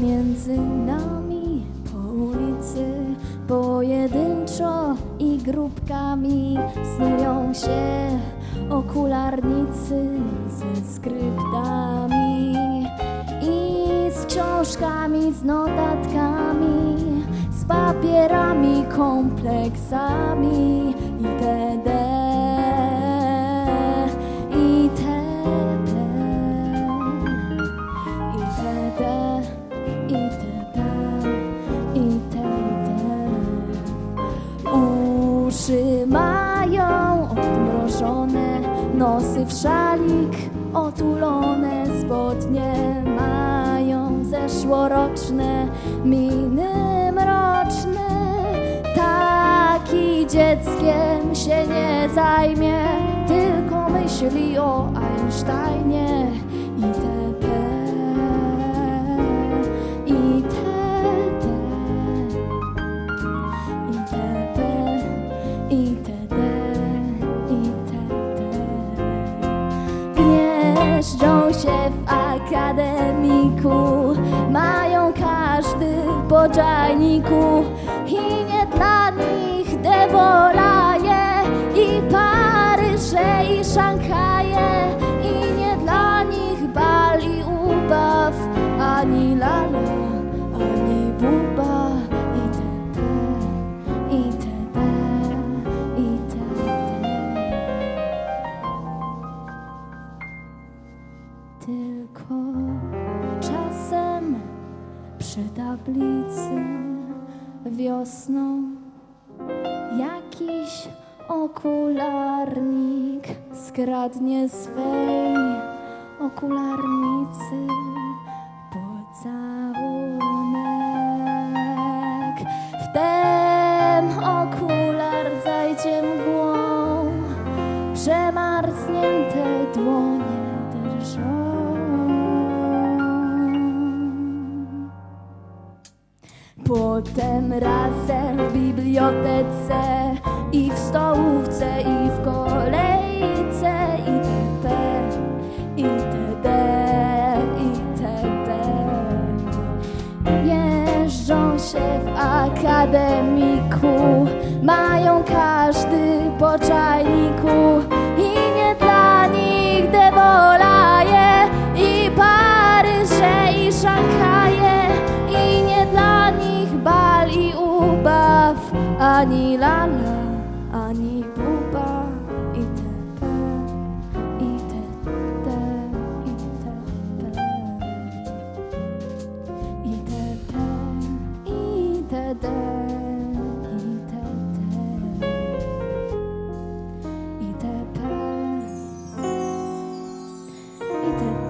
Między nami po ulicy pojedynczo i grupkami snują się okularnicy ze skryptami i z książkami, z notatkami, z papierami, kompleksami itd. Uszy mają odmrożone, nosy w szalik otulone, spodnie mają zeszłoroczne, miny mroczne. Taki dzieckiem się nie zajmie, tylko myśli o Einsteinie itd. itd. się w akademiku, mają każdy po czajniku. I nie dla nich dewolaje i Paryże i Szanghaje Tylko czasem przy tablicy wiosną jakiś okularnik skradnie swej okularnicy pocałunek. Wtem okular zajdzie mgłą, przemarznięte dłonie Potem razem w bibliotece i w stołówce i w kolejce itp. itd. itd. Jeżdżą się w akademiku, mają każdy po czajniku ani lala, ani buba itp. itd. itd. itd. itd. itd. itp. itd.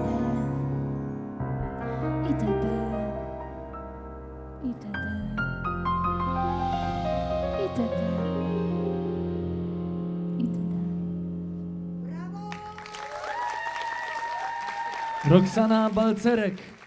Roxana Balcerek.